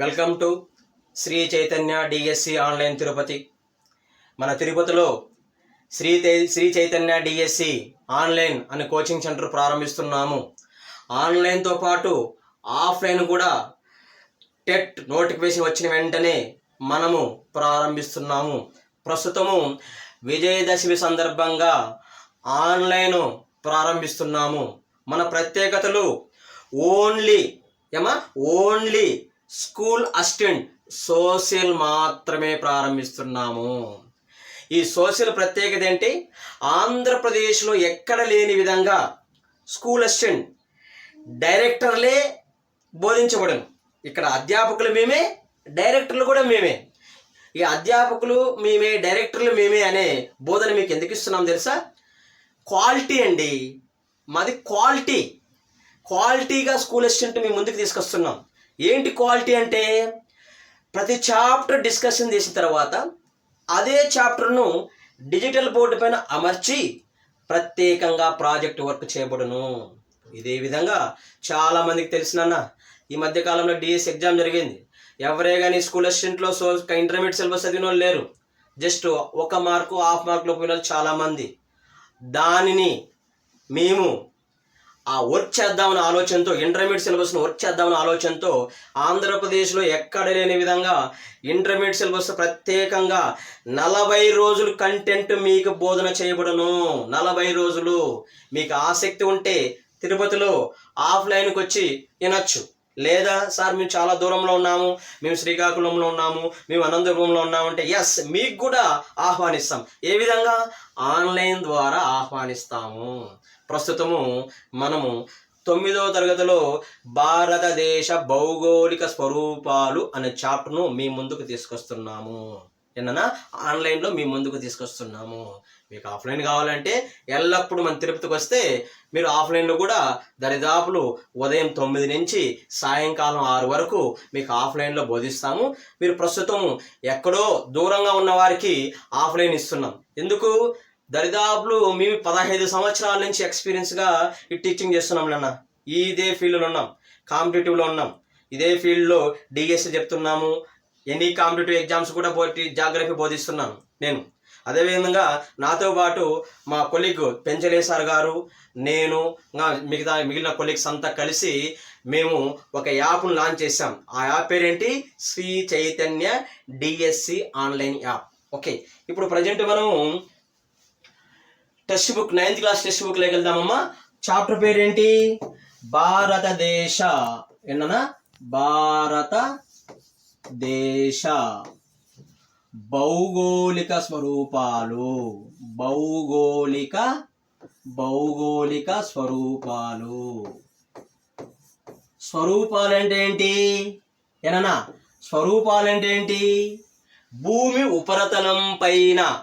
Welcome to Shri Chaitanya DSC online Tirupati. మన తిరుపతిలో Shri Shri Chaitanya DSC online అనే కోచింగ్ సెంటర్ ప్రారంభిస్తున్నాము. ఆన్లైన్తో పాటు ఆఫ్లైన్ కూడా టెట్ నోటిఫికేషన్ వచ్చిన వెంటనే మనము ప్రారంభిస్తున్నాము. ప్రస్తుతము విజయదశమి సందర్భంగా ఆన్లైన్ ప్రారంభిస్తున్నాము. మన ప్రత్యేకతలు ఓన్లీ ఏమా? ఓన్లీ స్కూల్ అసిస్టెంట్ సోషల్ మాత్రమే ప్రారంభిస్తున్నాము. ఈ సోషల్ ప్రత్యేకత ఏంటి? ఆంధ్రప్రదేశ్లో ఎక్కడ లేని విధంగా స్కూల్ అసిస్టెంట్ డైరెక్టర్లే బోధించబడను. ఇక్కడ అధ్యాపకులు మేమే డైరెక్టర్లు కూడా మేమే. ఈ అధ్యాపకులు మేమే డైరెక్టర్లు మేమే అనే బోధన మీకు ఎందుకు ఇస్తున్నాం తెలుసా? క్వాలిటీ అండి. మాది క్వాలిటీ. క్వాలిటీగా స్కూల్ అసిస్టెంట్ మీ ముందుకు తీసుకొస్తున్నాం. ఏంటి క్వాలిటీ అంటే ప్రతి చాప్టర్ డిస్కషన్ చేసిన తర్వాత అదే చాప్టర్ను డిజిటల్ బోర్డు పైన అమర్చి ప్రత్యేకంగా ప్రాజెక్ట్ వర్క్ చేయబడును. ఇదే విధంగా చాలామందికి తెలిసిన ఈ మధ్యకాలంలో డిఎస్ ఎగ్జామ్ జరిగింది. ఎవరే కానీ స్కూల్ అసిస్టెంట్లో సో ఇంటర్మీడియట్ సిలబస్ చదివిన వాళ్ళు లేరు. జస్ట్ ఒక మార్కు హాఫ్ మార్కులో పోయిన వాళ్ళు చాలామంది దానిని మేము ఆ వర్క్ చేద్దామన్న ఆలోచనతో ఇంటర్మీడియట్ సిలబస్ను వర్క్ చేద్దామన్న ఆలోచనతో ఆంధ్రప్రదేశ్లో ఎక్కడ లేని విధంగా ఇంటర్మీడియట్ సిలబస్ ప్రత్యేకంగా నలభై రోజులు కంటెంట్ మీకు బోధన చేయబడను. నలభై రోజులు. మీకు ఆసక్తి ఉంటే తిరుపతిలో ఆఫ్లైన్కి వచ్చి వినొచ్చు. లేదా సార్ మేము చాలా దూరంలో ఉన్నాము మేము శ్రీకాకుళంలో ఉన్నాము మేము అనంతపురంలో ఉన్నాము అంటే ఎస్ మీకు కూడా ఆహ్వానిస్తాం. ఏ విధంగా? ఆన్లైన్ ద్వారా ఆహ్వానిస్తాము. ప్రస్తుతము మనము తొమ్మిదవ తరగతిలో భారతదేశ భౌగోళిక స్వరూపాలు అనే చాప్టర్ను మీ ముందుకు తీసుకొస్తున్నాము. ఏమన్నా? ఆన్లైన్లో మీ ముందుకు తీసుకొస్తున్నాము. మీకు ఆఫ్లైన్ కావాలంటే ఎల్లప్పుడూ మన తిరుపతికి వస్తే మీరు ఆఫ్లైన్లో కూడా దరిదాపులు ఉదయం తొమ్మిది నుంచి సాయంకాలం ఆరు వరకు మీకు ఆఫ్లైన్లో బోధిస్తాము. మీరు ప్రస్తుతం ఎక్కడో దూరంగా ఉన్న వారికి ఆఫ్లైన్ ఇస్తున్నాం. ఎందుకు? దరిదాపులు మేము పదహైదు సంవత్సరాల నుంచి ఎక్స్పీరియన్స్గా ఈ టీచింగ్ చేస్తున్నాం నాన్న. ఇదే ఫీల్డ్లో ఉన్నాం. కాంపిటేటివ్లో ఉన్నాం. ఇదే ఫీల్డ్లో డిఎస్సి చెప్తున్నాము. ఎనీ కాంపిటేటివ్ ఎగ్జామ్స్ కూడా పోటీ జాగ్రఫీ బోధిస్తున్నాను నేను. అదేవిధంగా నాతో పాటు మా కొలీగ్ పెంచలే సార్ గారు నేను మిగతా మిగిలిన కొలీగ్స్ అంతా కలిసి మేము ఒక యాప్ను లాంచ్ చేసాం ఆ యాప్ పేరేంటి? Shri Chaitanya DSC online app. Okay ఇప్పుడు ప్రజెంట్ మనము text book ninth class text బుక్లోకి వెళ్దామమ్మా. చాప్టర్ పేరేంటి? భారతదేశ. ఏంటన్నా భారత దేశ భౌగోళిక స్వరూపాలు భౌగోళిక భౌగోళిక స్వరూపాలు. స్వరూపాలు అంటే ఏంటి ఏనన్నా స్వరూపాలు అంటే ఏంటి భూమి ఉపరితలం పైన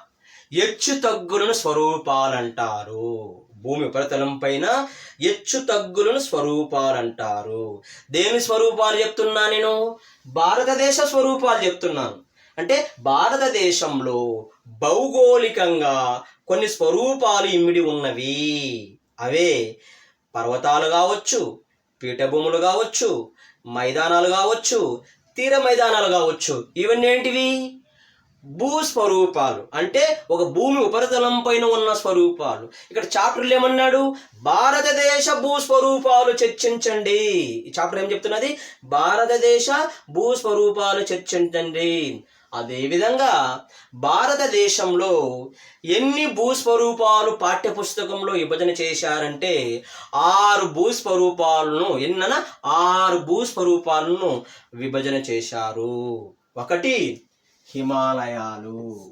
హెచ్చు తగ్గులను స్వరూపాలంటారు. భూమి ఉపరితలం పైన హెచ్చు తగ్గులను స్వరూపాలంటారు. దేని స్వరూపాలు చెప్తున్నా నేను? భారతదేశ స్వరూపాలు చెప్తున్నాను. అంటే భారతదేశంలో భౌగోళికంగా కొన్ని స్వరూపాలు ఇమిడి ఉన్నవి. అవే పర్వతాలు కావచ్చు పీఠభూములు కావచ్చు మైదానాలు కావచ్చు తీర మైదానాలు కావచ్చు. ఇవన్నీ ఏంటివి? భూస్వరూపాలు. అంటే ఒక భూమి ఉపరితలం పైన ఉన్న స్వరూపాలు. ఇక్కడ చాప్టర్లు ఏమన్నాడు? భారతదేశ భూస్వరూపాలు చర్చించండి. ఈ చాప్టర్ ఏం చెప్తున్నది? భారతదేశ భూస్వరూపాలు చర్చించండి. అదేవిధంగా భారతదేశంలో ఎన్ని భూస్వరూపాలు పాఠ్యపుస్తకంలో విభజన చేశారంటే ఆరు భూస్వరూపాలను ఎన్నన? ఆరు భూస్వరూపాలను విభజన చేశారు. ఒకటి హిమాలయాలు.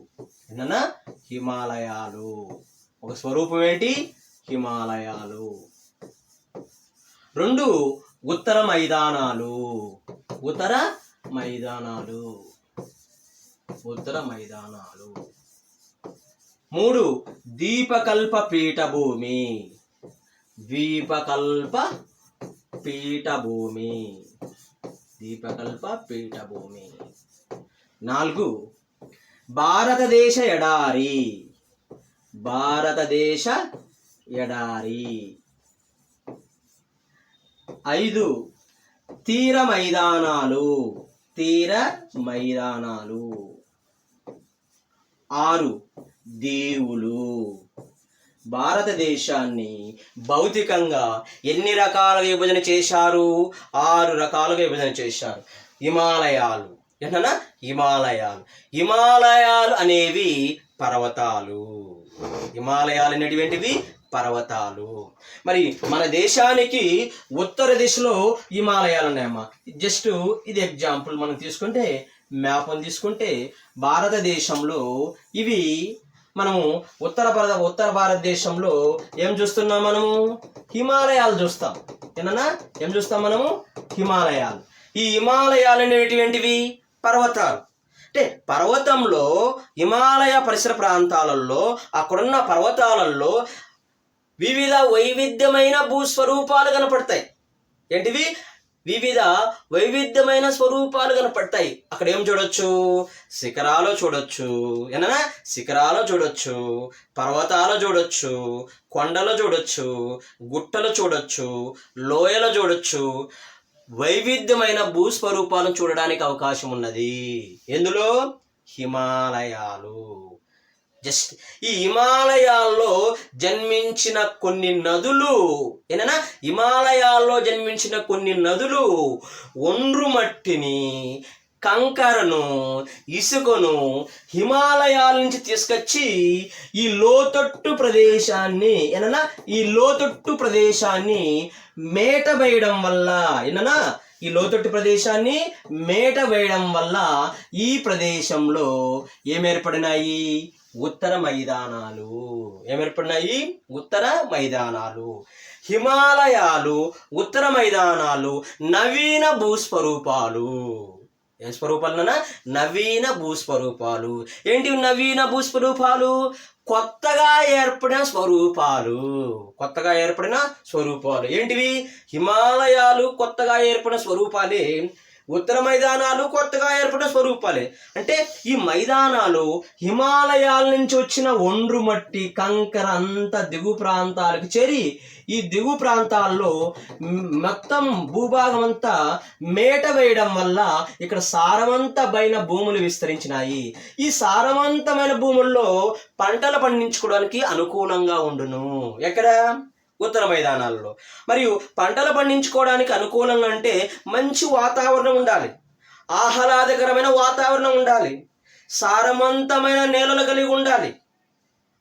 ఏంటన్నా హిమాలయాలు. ఒక స్వరూపం ఏంటి? హిమాలయాలు. రెండు ఉత్తర మైదానాలు. ఉత్తర మైదానాలు. ఉత్తర మైదానాలు. మూడు దీపకల్ప పీఠభూమి. ద్వీపకల్ప పీఠభూమి. దీపకల్ప పీఠభూమి. నాలుగు. భారతదేశ ఎడారి. భారతదేశ ఎడారి. ఐదు. తీర మైదానాలు. తీర మైదానాలు. ఆరు. దీవులు. భారతదేశాన్ని భౌతికంగా ఎన్ని రకాలుగా విభజన చేశారు? ఆరు రకాలుగా విభజన చేశారు. హిమాలయాలు. ఏంటన్నా హిమాలయాలు. హిమాలయాలు అనేవి పర్వతాలు. హిమాలయాలు అనేటువంటివి? పర్వతాలు. మరి మన దేశానికి ఉత్తర దిశలో హిమాలయాలు ఉన్నాయమ్మా. జస్ట్ ఇది ఎగ్జాంపుల్ మనం తీసుకుంటే మ్యాప్ తీసుకుంటే భారతదేశంలో ఇవి మనము ఉత్తర భారత ఉత్తర భారతదేశంలో ఏం చూస్తున్నాం మనము? హిమాలయాలు చూస్తాం. ఏమన్నా ఏం చూస్తాం మనము? హిమాలయాలు. ఈ హిమాలయాలు అనేటువంటివి? పర్వతాలు. అంటే పర్వతంలో హిమాలయ పరిసర ప్రాంతాలలో అక్కడున్న పర్వతాలలో వివిధ వైవిధ్యమైన భూస్వరూపాలు కనపడతాయి. ఏంటివి? వివిధ వైవిధ్యమైన స్వరూపాలు కనపడతాయి. అక్కడ ఏం చూడొచ్చు? శిఖరాలు చూడొచ్చు. ఏనా శిఖరాలు చూడొచ్చు. పర్వతాలు చూడొచ్చు. కొండలు చూడొచ్చు. గుట్టలు చూడొచ్చు. లోయలు చూడొచ్చు. వైవిధ్యమైన భూస్వరూపాలను చూడడానికి అవకాశం ఉన్నది. ఎందులో? హిమాలయాలు. జస్ట్ ఈ హిమాలయాల్లో జన్మించిన కొన్ని నదులు ఏనా హిమాలయాల్లో జన్మించిన కొన్ని నదులు ఒండ్రు మట్టిని కంకరను ఇసుకను హిమాలయాల నుంచి తీసుకొచ్చి ఈ లోతట్టు ప్రదేశాన్ని ఏనన్నా ఈ లోతట్టు ప్రదేశాన్ని మేట వేయడం వల్ల ఏనన్నా ఈ లోతట్టు ప్రదేశాన్ని మేట వేయడం వల్ల ఈ ప్రదేశంలో ఏమేర్పడినాయి? ఉత్తర మైదానాలు. ఏమేర్పడినాయి? ఉత్తర మైదానాలు. హిమాలయాలు ఉత్తర మైదానాలు నవీన భూస్వరూపాలు. ఏ స్వరూపాలన్నా నవీన భూస్వరూపాలు. ఏంటి నవీన భూస్వరూపాలు? కొత్తగా ఏర్పడిన స్వరూపాలు. కొత్తగా ఏర్పడిన స్వరూపాలు. ఏంటివి? హిమాలయాలు కొత్తగా ఏర్పడిన స్వరూపాలే. ఉత్తర మైదానాలు కొత్తగా ఏర్పడిన స్వరూపాలే. అంటే ఈ మైదానాలు హిమాలయాల నుంచి వచ్చిన ఒండ్రు మట్టి కంకర అంత దిగు ప్రాంతాలకు చేరి ఈ దిగు ప్రాంతాల్లో మొత్తం భూభాగం అంతా మేట వేయడం వల్ల ఇక్కడ సారవంతమైన భూములు విస్తరించినాయి. ఈ సారవంతమైన భూముల్లో పంటలు పండించుకోవడానికి అనుకూలంగా ఉండును. ఎక్కడ? ఉత్తర మైదానాలలో. మరియు పంటలు పండించుకోవడానికి అనుకూలంగా అంటే మంచి వాతావరణం ఉండాలి. ఆహ్లాదకరమైన వాతావరణం ఉండాలి. సారవంతమైన నేలలు కలిగి ఉండాలి.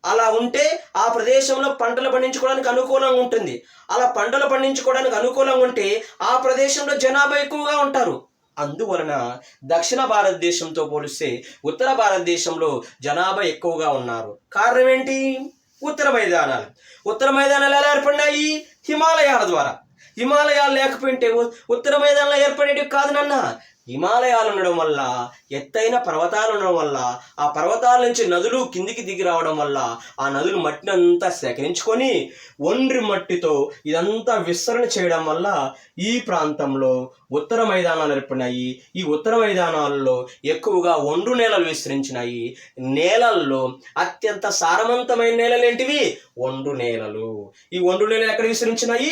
అలా ఉంటే ఆ ప్రదేశంలో పంటలు పండించుకోవడానికి అనుకూలంగా ఉంటుంది. అలా పంటలు పండించుకోవడానికి అనుకూలంగా ఉంటే ఆ ప్రదేశంలో జనాభా ఎక్కువగా ఉంటారు. అందువలన దక్షిణ భారతదేశంతో పోలిస్తే ఉత్తర భారతదేశంలో జనాభా ఎక్కువగా ఉన్నారు. కారణం ఏంటి? ఉత్తర మైదానాలు. ఉత్తర మైదానాలు ఎలా ఏర్పడినాయి? హిమాలయాల ద్వారా. హిమాలయాలు లేకపోయింటే ఉత్తర మైదానాలు ఏర్పడేటివి కాదు నాన్న. హిమాలయాలు ఉండడం వల్ల ఎత్తైన పర్వతాలు ఉండడం వల్ల ఆ పర్వతాల నుంచి నదులు కిందికి దిగి రావడం వల్ల ఆ నదులు మట్టిని అంతా సేకరించుకొని ఒండ్రి మట్టితో ఇదంతా విస్తరణ చేయడం వల్ల ఈ ప్రాంతంలో ఉత్తర మైదానాలు ఏర్పడినాయి. ఈ ఉత్తర మైదానాలలో ఎక్కువగా ఒండ్రు నేలలు విస్తరించినాయి. నేలల్లో అత్యంత సారవంతమైన నేలలు ఏంటివి ఒండ్రు నేలలు. ఈ ఒండ్రు నేలలు ఎక్కడ విస్తరించినాయి?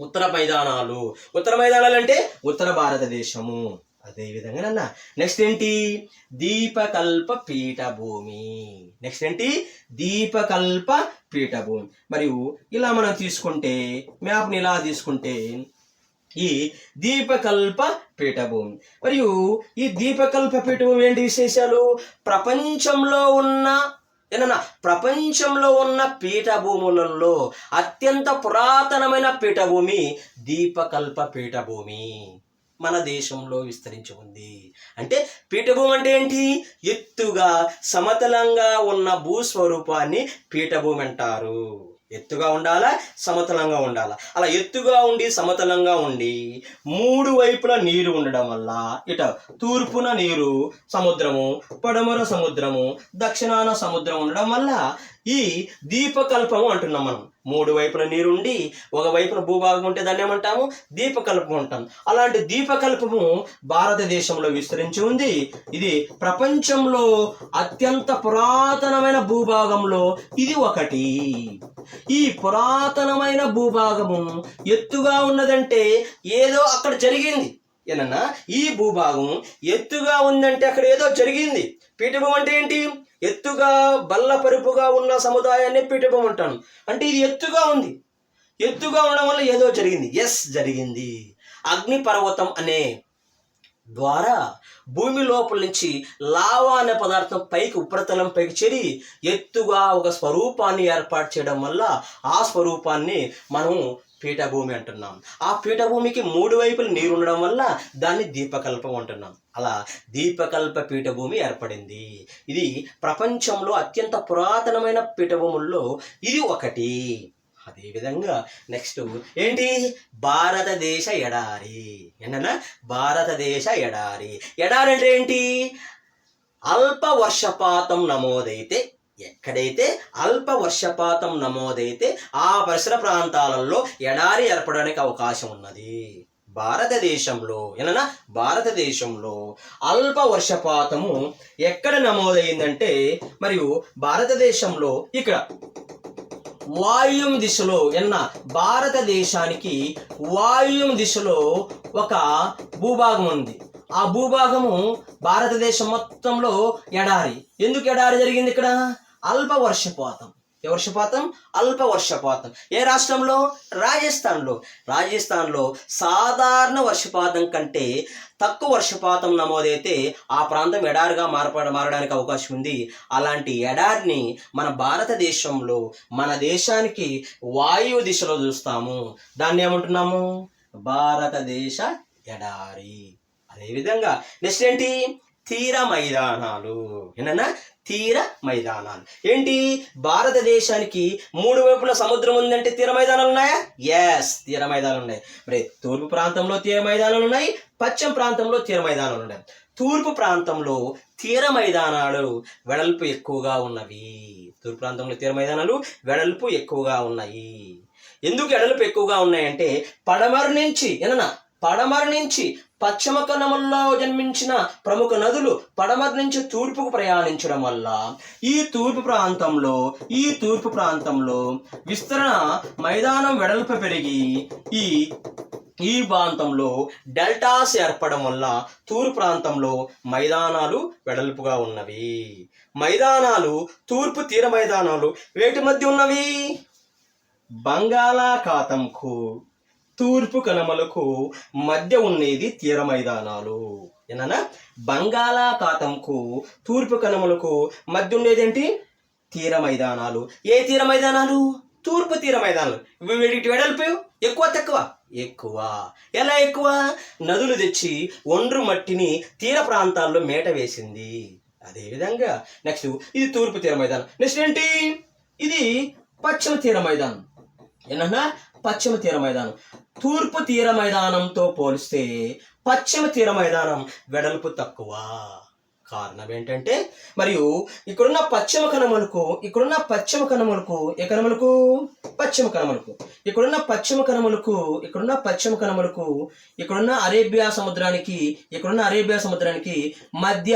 ఉత్తర మైదానాలు. ఉత్తర మైదానాలు అంటే ఉత్తర భారతదేశము. అదే విధంగా నెక్స్ట్ ఏంటి? దీపకల్ప పీఠభూమి. నెక్స్ట్ ఏంటి? దీపకల్ప పీఠభూమి. మరియు ఇలా మనం తీసుకుంటే మ్యాప్ని ఇలా తీసుకుంటే ఈ దీపకల్ప పీఠభూమి. మరియు ఈ దీపకల్ప పీఠభూమి ఏంటి విశేషాలు? ప్రపంచంలో ఉన్న ఏనన్నా ప్రపంచంలో ఉన్న పీఠభూములలో అత్యంత పురాతనమైన పీఠభూమి దీపకల్ప పీఠభూమి. మన దేశంలో విస్తరించి ఉంది. అంటే పీఠభూమి అంటే ఏంటి? ఎత్తుగా సమతలంగా ఉన్న భూస్వరూపాన్ని పీఠభూమి అంటారు. ఎత్తుగా ఉండాలా? సమతలంగా ఉండాలా? అలా ఎత్తుగా ఉండి సమతలంగా ఉండి మూడు వైపుల నీరు ఉండడం వల్ల ఇట తూర్పున నీరు సముద్రము పడమర సముద్రము దక్షిణాన సముద్రం ఉండడం వల్ల ఈ దీపకల్పము అంటున్నాం మనం. మూడు వైపుల నీరుండి ఒక వైపున భూభాగం ఉంటే దాన్ని ఏమంటాము? దీపకల్పం అంటాం. అలాంటి దీపకల్పము భారతదేశంలో విస్తరించి ఉంది. ఇది ప్రపంచంలో అత్యంత పురాతనమైన భూభాగంలో ఇది ఒకటి. ఈ పురాతనమైన భూభాగము ఎత్తుగా ఉన్నదంటే ఏదో అక్కడ జరిగింది. ఏనన్నా? ఈ భూభాగం ఎత్తుగా ఉందంటే అక్కడ ఏదో జరిగింది. పీఠభూమి అంటే ఏంటి? ఎత్తుగా బల్లపరుపుగా ఉన్న సముదాయాన్ని పీఠభూమి అంటాను అంటే ఇది ఎత్తుగా ఉంది. ఎత్తుగా ఉండడం వల్ల ఏదో జరిగింది. ఎస్ జరిగింది. అగ్నిపర్వతం అనే ద్వారా భూమి లోపల నుంచి లావా అనే పదార్థం పైకి ఉపరితలం పైకి చేరి ఎత్తుగా ఒక స్వరూపాన్ని ఏర్పాటు చేయడం వల్ల ఆ స్వరూపాన్ని మనం పీఠభూమి అంటున్నాం. ఆ పీఠభూమికి మూడు వైపులు నీరు ఉండడం వల్ల దాన్ని దీపకల్పం అంటున్నాం. అలా దీపకల్ప పీఠభూమి ఏర్పడింది. ఇది ప్రపంచంలో అత్యంత పురాతనమైన పీఠభూముల్లో ఇది ఒకటి. అదేవిధంగా నెక్స్ట్ ఏంటి? భారతదేశ ఎడారి. ఏంటన్నా? భారతదేశ ఎడారి. ఎడారి అంటే ఏంటి? అల్ప వర్షపాతం నమోదైతే ఎక్కడైతే అల్ప వర్షపాతం నమోదైతే ఆ పరిసర ప్రాంతాలలో ఎడారి ఏర్పడడానికి అవకాశం ఉన్నది. భారతదేశంలో ఏనన్నా? భారతదేశంలో అల్ప వర్షపాతము ఎక్కడ నమోదైందంటే మరియు భారతదేశంలో ఇక్కడ వాయుం దిశలో ఎన్న భారతదేశానికి వాయుం దిశలో ఒక భూభాగం ఉంది. ఆ భూభాగము భారతదేశం మొత్తంలో ఎడారి. ఎందుకు ఎడారి జరిగింది ఇక్కడ? అల్ప వర్షపాతం ఏ వర్షపాతం? అల్ప వర్షపాతం ఏ రాష్ట్రంలో? రాజస్థాన్లో. రాజస్థాన్లో సాధారణ వర్షపాతం కంటే తక్కువ వర్షపాతం నమోదైతే ఆ ప్రాంతం ఎడారిగా మారపడ మారడానికి అవకాశం ఉంది. అలాంటి ఎడారిని మన భారతదేశంలో మన దేశానికి వాయువు దిశలో చూస్తాము. దాన్ని ఏమంటున్నాము? భారతదేశ ఎడారి. అదేవిధంగా నెక్స్ట్ ఏంటి? తీర మైదానాలు. ఏంటన్నా? తీర మైదానాలు. ఏంటి? భారతదేశానికి మూడు వైపుల సముద్రం ఉందంటే తీర మైదానాలు ఉన్నాయా? ఎస్ తీర మైదానాలు ఉన్నాయి. మరి తూర్పు ప్రాంతంలో తీర మైదానాలు ఉన్నాయి పశ్చిమ ప్రాంతంలో తీర మైదానాలు ఉన్నాయి. తూర్పు ప్రాంతంలో తీర మైదానాలు వెడల్పు ఎక్కువగా ఉన్నవి. తూర్పు ప్రాంతంలో తీర మైదానాలు వెడల్పు ఎక్కువగా ఉన్నాయి. ఎందుకు వెడల్పు ఎక్కువగా ఉన్నాయంటే పడమర నుంచి ఏనన్నా పడమర నుంచి పశ్చిమ కనముల్లో జన్మించిన ప్రముఖ నదులు పడమర నుంచి తూర్పుకు ప్రయాణించడం వల్ల ఈ తూర్పు ప్రాంతంలో ఈ తూర్పు ప్రాంతంలో విస్తరణ మైదానం వెడల్పు పెరిగి ఈ ఈ ప్రాంతంలో డెల్టాస్ ఏర్పడం వల్ల తూర్పు ప్రాంతంలో మైదానాలు వెడల్పుగా ఉన్నవి. మైదానాలు తూర్పు తీర మైదానాలు వేటి మధ్య ఉన్నవి? బంగాళాఖాతంకు. తూర్పు కనుమలకు మధ్య ఉండేది తీర మైదానాలు. ఏనా బంగాళాఖాతంకు తూర్పు కనుమలకు మధ్య ఉండేది ఏంటి? తీర మైదానాలు. ఏ తీర మైదానాలు? తూర్పు తీర మైదానాలు. ఇవి వెడల్పు ఎక్కువ తక్కువ? ఎక్కువ. ఎలా ఎక్కువ? నదులు తెచ్చి ఒండ్రు మట్టిని తీర ప్రాంతాల్లో మేట వేసింది. అదేవిధంగా నెక్స్ట్ ఇది తూర్పు తీర మైదానం. నెక్స్ట్ ఏంటి? ఇది పశ్చిమ తీర మైదానం. ఏనన్నా? పశ్చిమ తీర మైదానం. తూర్పు తీర మైదానంతో పోలిస్తే పశ్చిమ తీర మైదానం వెడల్పు తక్కువ. కారణం ఏంటంటే మరియు ఇక్కడున్న పశ్చిమ కనుమలకు ఇక్కడున్న పశ్చిమ కనుమలకు ఏ కనుమలకు పశ్చిమ కనుమలకు ఇక్కడున్న పశ్చిమ కనుమలకు ఇక్కడున్న పశ్చిమ కనుమలకు ఇక్కడున్న అరేబియా సముద్రానికి ఇక్కడున్న అరేబియా సముద్రానికి మధ్య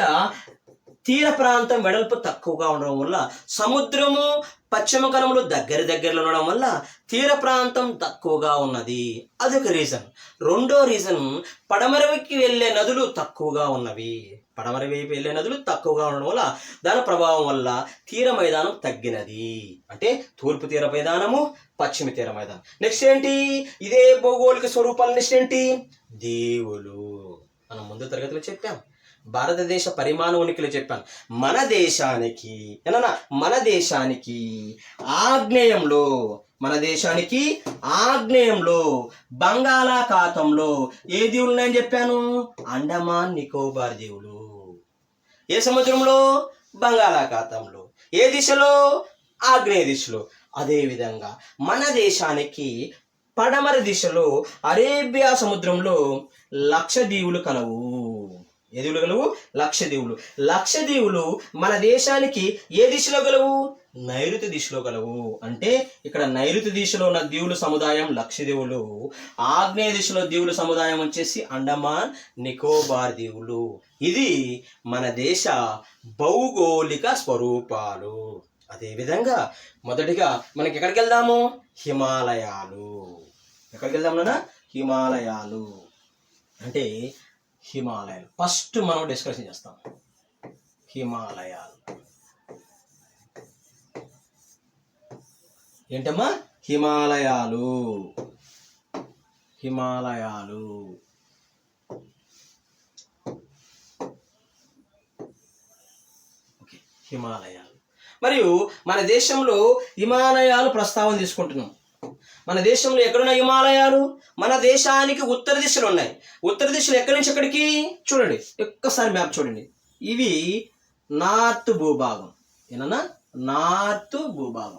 తీర ప్రాంతం వెడల్పు తక్కువగా ఉండడం వల్ల సముద్రము పశ్చిమ కనుమలు దగ్గర దగ్గరలో ఉండడం వల్ల తీర ప్రాంతం తక్కువగా ఉన్నది. అదొక రీజన్ రెండో రీజన్ పడమరవికి వెళ్ళే నదులు తక్కువగా ఉన్నవి. పడమర వైపు వెళ్ళే నదులు తక్కువగా ఉండడం వల్ల దాని ప్రభావం వల్ల తీర మైదానం తగ్గినది. అంటే తూర్పు తీర మైదానము పశ్చిమ తీర మైదానం. నెక్స్ట్ ఏంటి? ఇదే భౌగోళిక స్వరూపాలు. నెక్స్ట్ ఏంటి? దేవులు. మనం ముందు తరగతిలో చెప్పాం. భారతదేశ పరిమాణ ఉనికిలో చెప్పాను. మన దేశానికి ఏనా మన దేశానికి ఆగ్నేయంలో మన దేశానికి ఆగ్నేయంలో బంగాళాఖాతంలో ఏ దీవులు ఉన్నాయని చెప్పాను? అండమాన్ నికోబార్ దీవులు ఏ సముద్రంలో? బంగాళాఖాతంలో. ఏ దిశలో? ఆగ్నేయ దిశలో. అదేవిధంగా మన దేశానికి పడమర దిశలో అరేబియా సముద్రంలో లక్ష దీవులు కలవు. ఏ దీవులు గలవు? లక్షద్వీపులు లక్షద్వీపులు మన దేశానికి ఏ దిశలో గలవు? నైరుతి దిశలో గలవు. అంటే ఇక్కడ నైరుతి దిశలో ఉన్న దీవుల సముదాయం లక్షద్వీపులు ఆగ్నేయ దిశలో దేవుల సముదాయం వచ్చేసి అండమాన్ నికోబార్ దీవులు ఇది మన దేశ భౌగోళిక స్వరూపాలు. అదేవిధంగా మొదటిగా మనకి ఎక్కడికి వెళ్దాము? హిమాలయాలు. ఎక్కడికి వెళ్దాం నాన్న? హిమాలయాలు. అంటే హిమాలయాలు. ఫస్ట్ మనం డిస్కషన్ చేస్తాం. హిమాలయాలు. ఏంటమ్మా? హిమాలయాలు. హిమాలయాలు. హిమాలయాలు. మరియు మన దేశంలో హిమాలయాలు ప్రస్తావన తీసుకుంటున్నాం. మన దేశంలో ఎక్కడున్న హిమాలయాలు? మన దేశానికి ఉత్తర దిశలో ఉన్నాయి. ఉత్తర దిశలో ఎక్కడి నుంచి ఎక్కడికి? చూడండి ఒక్కసారి మ్యాప్ చూడండి. ఇవి నార్త్ భూభాగం. ఏనన్నా? నార్త్ భూభాగం.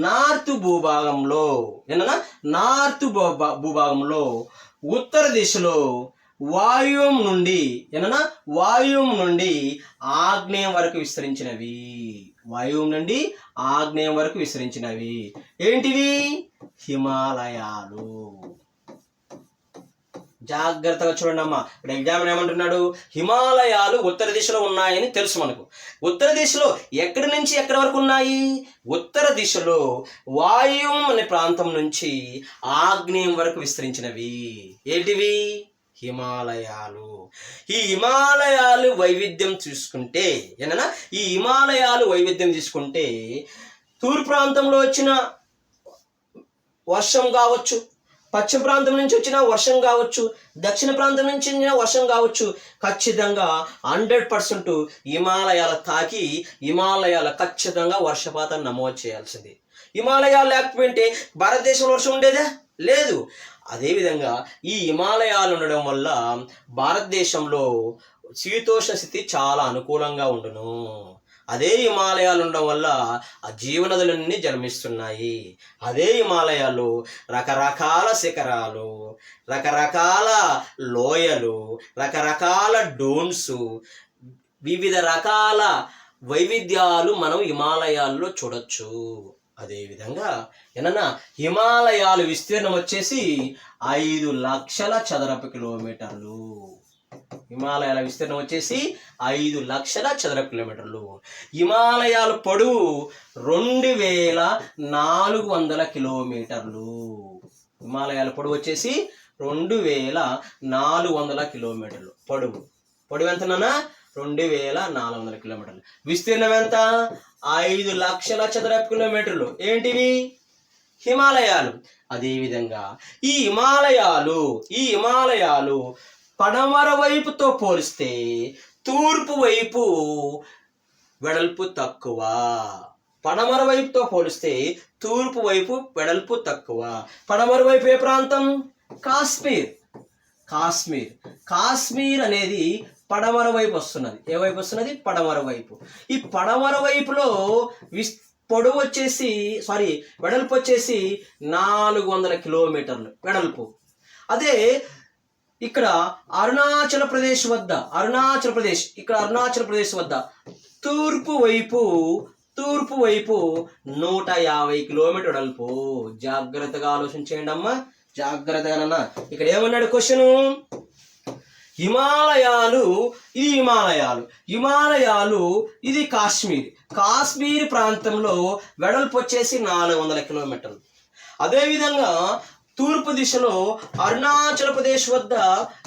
నార్త్ భూభాగంలో ఏనన్నా? నార్త్ భూభా- భూభాగంలో ఉత్తర దిశలో వాయువం నుండి ఏనన్నా? వాయువం నుండి ఆగ్నేయం వరకు విస్తరించినవి. వాయువు నుండి ఆగ్నేయం వరకు విస్తరించినవి. ఏంటివి? హిమాలయాలు. జాగ్రత్తగా చూడండి అమ్మా. ఇప్పుడు ఎగ్జామ్ ఏమంటున్నాడు? హిమాలయాలు ఉత్తర దిశలో ఉన్నాయని తెలుసు మనకు. ఉత్తర దిశలో ఎక్కడి నుంచి ఎక్కడి వరకు ఉన్నాయి? ఉత్తర దిశలో వాయువ్యం అనే ప్రాంతం నుంచి ఆగ్నేయం వరకు విస్తరించినవి. ఏంటివి? హిమాలయాలు. ఈ హిమాలయాలు వైవిధ్యం చూసుకుంటే ఏనన్నా ఈ హిమాలయాలు వైవిధ్యం తీసుకుంటే తూర్పు ప్రాంతంలో వచ్చిన వర్షం కావచ్చు పశ్చిమ ప్రాంతం నుంచి వచ్చిన వర్షం కావచ్చు దక్షిణ ప్రాంతం నుంచి వచ్చిన వర్షం కావచ్చు ఖచ్చితంగా హండ్రెడ్ పర్సెంట్ హిమాలయాల తాకి హిమాలయాల ఖచ్చితంగా వర్షపాతం నమోదు చేయాల్సింది. హిమాలయాలు లేకపోతే భారతదేశంలో వర్షం ఉండేదే? లేదు. అదేవిధంగా ఈ హిమాలయాలు ఉండడం వల్ల భారతదేశంలో శీతోష్ణ స్థితి చాలా అనుకూలంగా ఉండును. అదే హిమాలయాలు ఉండడం వల్ల ఆ జీవనదులన్నీ జన్మిస్తున్నాయి. అదే హిమాలయాలు రకరకాల శిఖరాలు రకరకాల లోయలు రకరకాల డోన్స్ వివిధ రకాల వైవిధ్యాలు మనం హిమాలయాల్లో చూడొచ్చు. అదేవిధంగా ఏమన్నా హిమాలయాలు విస్తీర్ణం వచ్చేసి ఐదు లక్షల చదరపు కిలోమీటర్లు. హిమాలయాల విస్తీర్ణం వచ్చేసి ఐదు లక్షల చదరపు కిలోమీటర్లు. హిమాలయాల పొడవు రెండు వేల నాలుగు వందల కిలోమీటర్లు. హిమాలయాల పొడవు వచ్చేసి రెండు వేల నాలుగు వందల కిలోమీటర్లు. పొడవు. పొడవు ఎంతనా రెండు వేల నాలుగు వందల కిలోమీటర్లు. విస్తీర్ణం ఎంత? ఐదు లక్షల చదరపు కిలోమీటర్లు. ఏంటివి? హిమాలయాలు. అదేవిధంగా ఈ హిమాలయాలు ఈ హిమాలయాలు పడమర వైపుతో పోలిస్తే తూర్పు వైపు వెడల్పు తక్కువ. పడమర వైపుతో పోలిస్తే తూర్పు వైపు వెడల్పు తక్కువ. పడమర వైపు ఏ ప్రాంతం? కాశ్మీర్. కాశ్మీర్. కాశ్మీర్ అనేది పడమర వైపు వస్తున్నది. ఏ వైపు వస్తున్నది? పడమర వైపు. ఈ పడమర వైపులో విస్ పొడవు వచ్చేసి సారీ వెడల్పు వచ్చేసి నాలుగు వందల కిలోమీటర్లు. వెడల్పు. అదే ఇక్కడ అరుణాచల్ ప్రదేశ్ వద్ద అరుణాచల్ ప్రదేశ్ ఇక్కడ అరుణాచల్ ప్రదేశ్ వద్ద తూర్పు వైపు తూర్పు వైపు నూట యాభై కిలోమీటర్ వెడల్పు. జాగ్రత్తగా ఆలోచించేయండి అమ్మా జాగ్రత్తగా ఇక్కడ ఏమన్నాడు క్వశ్చను? హిమాలయాలు ఇది హిమాలయాలు. హిమాలయాలు ఇది కాశ్మీర్. కాశ్మీర్ ప్రాంతంలో వెడల్పు వచ్చేసి నాలుగు వందల కిలోమీటర్లు. అదేవిధంగా తూర్పు దిశలో అరుణాచల్ ప్రదేశ్ వద్ద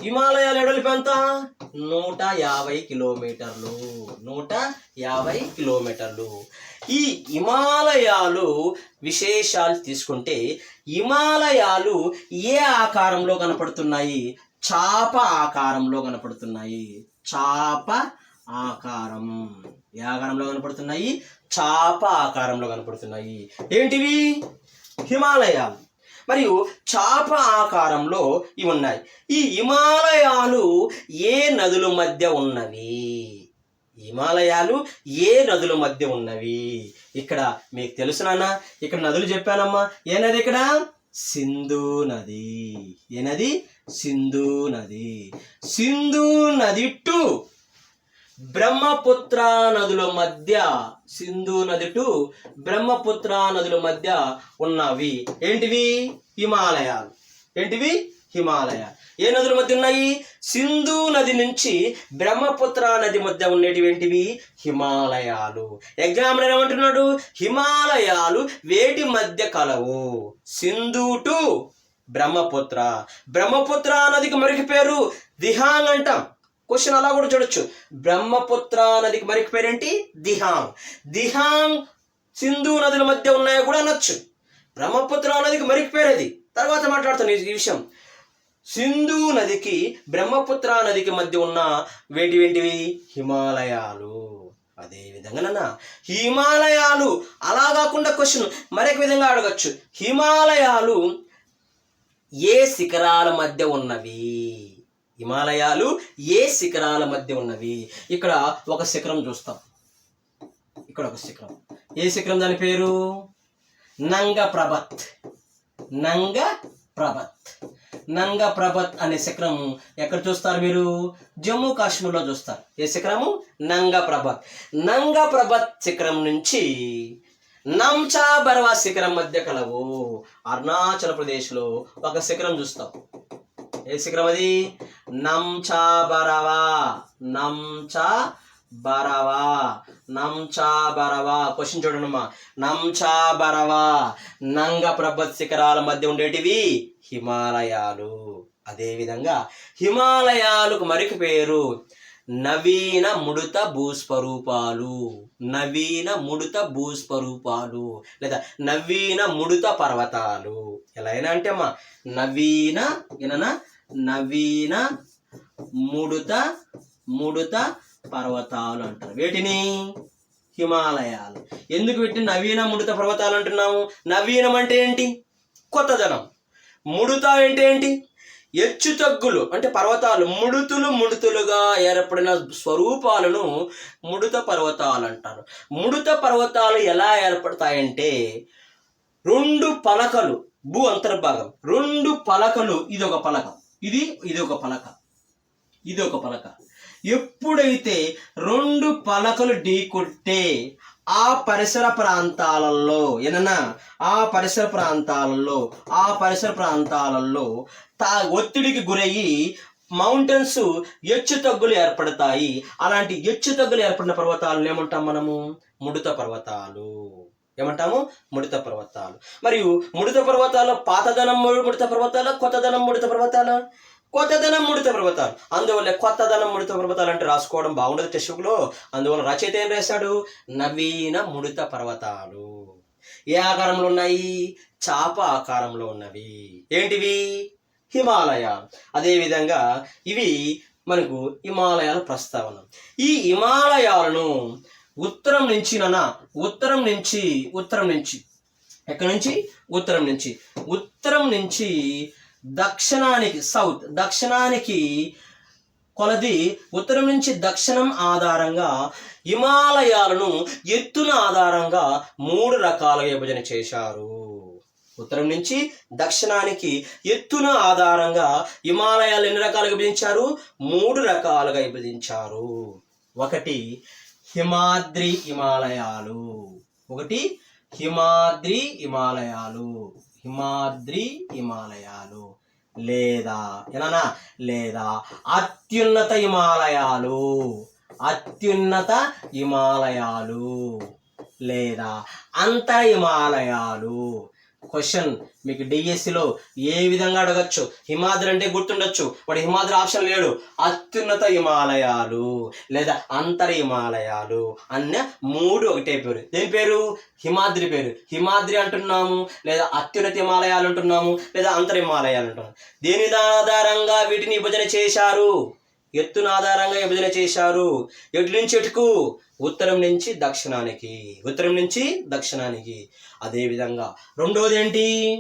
హిమాలయాల వెడల్పు ఎంత? నూట యాభై కిలోమీటర్లు. నూట యాభై కిలోమీటర్లు. ఈ హిమాలయాలు విశేషాలు తీసుకుంటే హిమాలయాలు ఏ ఆకారంలో కనపడుతున్నాయి? చాప ఆకారంలో కనపడుతున్నాయి. చాప ఆకారం. ఏ ఆకారంలో కనపడుతున్నాయి? చాప ఆకారంలో కనపడుతున్నాయి. ఏంటివి? హిమాలయాలు. మరియు చాప ఆకారంలో ఇవి ఉన్నాయి. ఈ హిమాలయాలు ఏ నదుల మధ్య ఉన్నవి? హిమాలయాలు ఏ నదుల మధ్య ఉన్నవి? ఇక్కడ మీకు తెలుసు నాన్న ఇక్కడ నదులు చెప్పానమ్మా. ఏ నది ఇక్కడ? సింధు నది. ఏ నది? సింధు నది. సింధు నది టు బ్రహ్మపుత్ర నదుల మధ్య సింధు నది టు బ్రహ్మపుత్ర నదుల మధ్య ఉన్నవి. ఏంటివి? హిమాలయాలు. ఏంటివి? హిమాలయ. ఏ నదుల మధ్య ఉన్నాయి? సింధు నది నుంచి బ్రహ్మపుత్ర నది మధ్య ఉండేటివేంటివి హిమాలయాలు. ఎగ్జామినర్ ఏమంటున్నాడు హిమాలయాలు వేటి మధ్య కలవు. సింధు టు బ్రహ్మపుత్ర. బ్రహ్మపుత్ర నదికి మరికి పేరు దిహాంగ్ అంటాం. క్వశ్చన్ అలా కూడా చూడొచ్చు. బ్రహ్మపుత్ర నదికి మరికి పేరేంటి దిహాంగ్. దిహాంగ్ సింధు నదుల మధ్య ఉన్నాయో కూడా అనొచ్చు. బ్రహ్మపుత్ర నదికి మరికి పేరు అది. తర్వాత మాట్లాడుతాను ఈ విషయం. సింధు నదికి బ్రహ్మపుత్ర నదికి మధ్య ఉన్న వేటి వేంటివి హిమాలయాలు. అదే విధంగా హిమాలయాలు అలా కాకుండా క్వశ్చన్ మరొక విధంగా అడగచ్చు. హిమాలయాలు ఏ శిఖరాల మధ్య ఉన్నవి? హిమాలయాలు ఏ శిఖరాల మధ్య ఉన్నవి? ఇక్కడ ఒక శిఖరం చూస్తాం. ఇక్కడ ఒక శిఖరం. ఏ శిఖరం దాని పేరు? నంగ ప్రభత్ నంగ ప్రభత్ నంగ ప్రభత్ అనే శిఖరం ఎక్కడ చూస్తారు మీరు? జమ్మూ కాశ్మీర్లో చూస్తారు. ఏ శిఖరము? నంగ ప్రభత్. నంగ ప్రభత్ శిఖరం నుంచి నంచా బర్వా శిఖరం మధ్య కలవు. అరుణాచల్ ప్రదేశ్లో ఒక శిఖరం చూస్తాం. ఏ శిఖరం అది? నంచా బరవా. నంచా బరవా. నంచా బరవా క్వశ్చన్ చూడండి నంచా బరవా నంగ ప్రభత్ శిఖరాల మధ్య ఉండేటివి హిమాలయాలు. అదేవిధంగా హిమాలయాలకు మరొక పేరు నవీన ముడత భూస్వరూపాలు. నవీన ముడత భూస్వరూపాలు లేదా నవీన ముడత పర్వతాలు. ఎలా అయినా అంటే అమ్మా నవీన ఏనన్నా? నవీన ముడత ముడత పర్వతాలు అంటారు. వేటిని హిమాలయాలు. ఎందుకు వీటిని నవీన ముడత పర్వతాలు అంటున్నాము? నవీనం అంటే ఏంటి? కొత్తదనం. ముడత అంటే ఏంటి? ఎచ్చు తగ్గులు అంటే పర్వతాలు ముడుతులు ముడుతులుగా ఏర్పడిన స్వరూపాలను ముడుత పర్వతాలు అంటారు. ముడుత పర్వతాలు ఎలా ఏర్పడతాయంటే రెండు పలకలు భూ అంతర్భాగం. రెండు పలకలు ఇది ఒక పలక. ఇది ఇది ఒక పలక. ఇది ఒక పలక. ఎప్పుడైతే రెండు పలకలు ఢీకొట్టే ఆ పరిసర ప్రాంతాలలో ఏనన్నా? ఆ పరిసర ప్రాంతాలలో ఆ పరిసర ప్రాంతాలలో తా ఒత్తిడికి గురయ్యి మౌంటైన్స్ ఎచ్చు తగ్గులు ఏర్పడతాయి. అలాంటి ఎచ్చు తగ్గులు ఏర్పడిన పర్వతాలను ఏమంటాం మనము? ముడత పర్వతాలు. ఏమంటాము? ముడత పర్వతాలు. మరియు ముడత పర్వతాలు పాతదనం ము- ముడత పర్వతాలు కొత్తదనం ముడత పర్వతాలు? కొత్తదనం ముడిత పర్వతాలు. అందువల్ల కొత్తదనం ముడిత పర్వతాలు అంటే రాసుకోవడం బాగుండదు టెక్స్ట్ అందువల్ల రచయిత ఏం రాశాడు? నవీన ముడిత పర్వతాలు. ఏ ఆకారంలో ఉన్నాయి? చాప ఆకారంలో ఉన్నవి. ఏంటివి? హిమాలయ అదేవిధంగా ఇవి మనకు హిమాలయాల ప్రస్తావన. ఈ హిమాలయాలను ఉత్తరం నుంచి నన్న ఉత్తరం నుంచి ఉత్తరం నుంచి. ఎక్కడి నుంచి? ఉత్తరం నుంచి. ఉత్తరం నుంచి దక్షిణానికి సౌత్ దక్షిణానికి కొలది ఉత్తరం నుంచి దక్షిణం ఆధారంగా హిమాలయాలను ఎత్తున ఆధారంగా మూడు రకాలుగా విభజన చేశారు. ఉత్తరం నుంచి దక్షిణానికి ఎత్తున ఆధారంగా హిమాలయాలు ఎన్ని రకాలుగా విభజించారు? మూడు రకాలుగా విభజించారు. ఒకటి హిమాద్రి హిమాలయాలు. ఒకటి హిమాద్రి హిమాలయాలు. హిమాద్రి హిమాలయాలు. లేదా ఏనా లేదా అత్యున్నత హిమాలయాలు. అత్యున్నత హిమాలయాలు. లేదా అంత హిమాలయాలు. క్వశ్చన్ మీకు డిఎస్సిలో ఏ విధంగా అడగచ్చు? హిమాద్రి అంటే గుర్తుండొచ్చు. వాడు హిమాద్రి ఆప్షన్ లేడు. అత్యున్నత హిమాలయాలు లేదా అంతర హిమాలయాలు అన్న మూడు ఒకటే పేరు. దేని పేరు? హిమాద్రి పేరు. హిమాద్రి అంటున్నాము లేదా అత్యున్నత హిమాలయాలు అంటున్నాము లేదా అంతర హిమాలయాలు అంటున్నాము. దేని ఆధారంగా వీటిని విభజన చేశారు? ఎత్తున ఆధారంగా విభజన చేశారు. ఎటు నుంచి ఎటుకు? ఉత్తరం నుంచి దక్షిణానికి. ఉత్తరం నుంచి దక్షిణానికి. అదేవిధంగా రెండోది ఏంటి?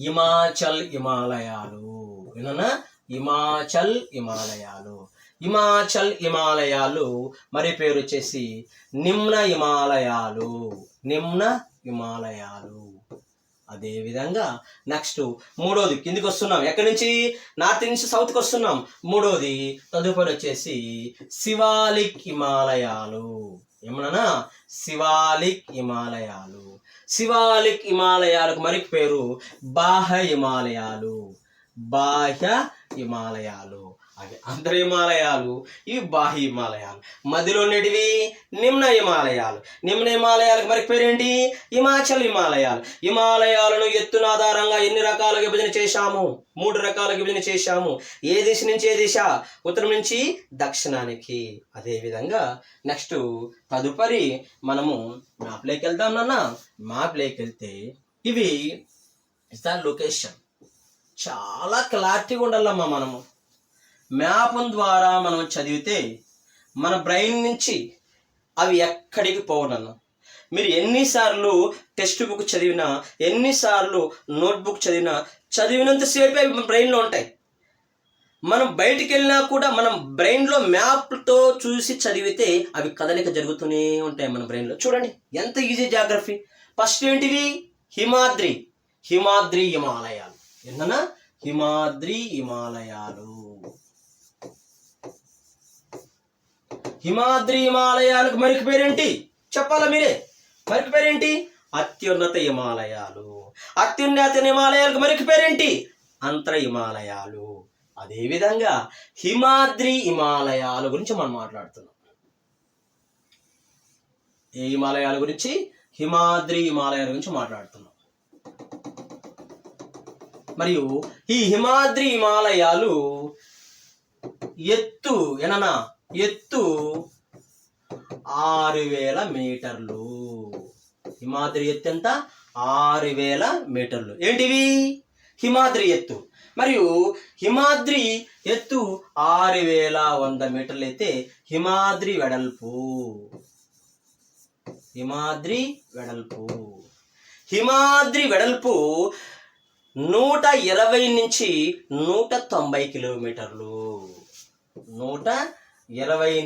హిమాచల్ హిమాలయాలు. ఏమన్నా హిమాచల్ హిమాలయాలు. హిమాచల్ హిమాలయాలు మరి పేరు వచ్చేసి నిమ్న హిమాలయాలు. నిమ్న హిమాలయాలు. అదేవిధంగా నెక్స్ట్ మూడోది కిందికి వస్తున్నాం. ఎక్కడి నుంచి? నార్త్ నుంచి సౌత్కి వస్తున్నాం. మూడోది తదుపరి వచ్చేసి శివాలిక్ హిమాలయాలు. ఏమన్నా శివాలిక్ హిమాలయాలు. శివాలిక్ హిమాలయాలకు మరికి పేరు బాహ్య హిమాలయాలు. బాహ్య హిమాలయాలు. అవి అంతర్ హిమాలయాలు ఇవి బాహ్య హిమాలయాలు మధ్యలో ఉండేటివి నిమ్న హిమాలయాలు నిమ్న హిమాలయాలకు మరి పేరేంటి? హిమాచల్ హిమాలయాలు. హిమాలయాలను ఎత్తున ఆధారంగా ఎన్ని రకాలుగా విభజన చేశాము? మూడు రకాల విభజన చేశాము. ఏ దిశ నుంచి ఏ దిశ? ఉత్తరం నుంచి దక్షిణానికి. అదేవిధంగా నెక్స్ట్ తదుపరి మనము మ్యాప్లోకి వెళ్దాం నాన్న. మ్యాప్లోకి వెళ్తే ఇవి ఇస్ ద లొకేషన్. చాలా క్లారిటీగా ఉండాలమ్మా మనము. మ్యాప్ ద్వారా మనం చదివితే మన బ్రెయిన్ నుంచి అవి ఎక్కడికి పోవనన్నా. మీరు ఎన్నిసార్లు టెక్స్ట్ బుక్ చదివినా ఎన్నిసార్లు నోట్బుక్ చదివినా చదివినంతసేపే అవి బ్రెయిన్లో ఉంటాయి. మనం బయటికి వెళ్ళినా కూడా మనం బ్రెయిన్లో మ్యాప్తో చూసి చదివితే అవి కదలిక జరుగుతూనే ఉంటాయి మన బ్రెయిన్లో. చూడండి ఎంత ఈజీ జాగ్రఫీ. ఫస్ట్ ఏంటివి హిమాద్రి. హిమాద్రి హిమాలయాలు. ఏంటన్నా హిమాద్రి హిమాలయాలు. హిమాద్రి హిమాలయాలకు మరికి పేరేంటి? చెప్పాలా మీరే? మరికి పేరేంటి? అత్యున్నత హిమాలయాలు. అత్యున్నత హిమాలయాలకు మరికి పేరేంటి? అంతర హిమాలయాలు. అదేవిధంగా హిమాద్రి హిమాలయాల గురించి మనం మాట్లాడుతున్నాం. ఏ హిమాలయాల గురించి? హిమాద్రి హిమాలయాల గురించి మాట్లాడుతున్నాం. మరియు ఈ హిమాద్రి హిమాలయాలు ఎత్తు ఏనన్నా ఎత్తు ఆరు వేల మీటర్లు. హిమాద్రి ఎత్తు ఎంత? ఆరు వేల మీటర్లు. ఏంటివి? హిమాద్రి ఎత్తు. మరియు హిమాద్రి ఎత్తు ఆరు వేల వంద మీటర్లు అయితే హిమాద్రి వెడల్పు. హిమాద్రి వెడల్పు. హిమాద్రి వెడల్పు నూట ఇరవై నుంచి నూట తొంభై కిలోమీటర్లు. నూట ఇరవై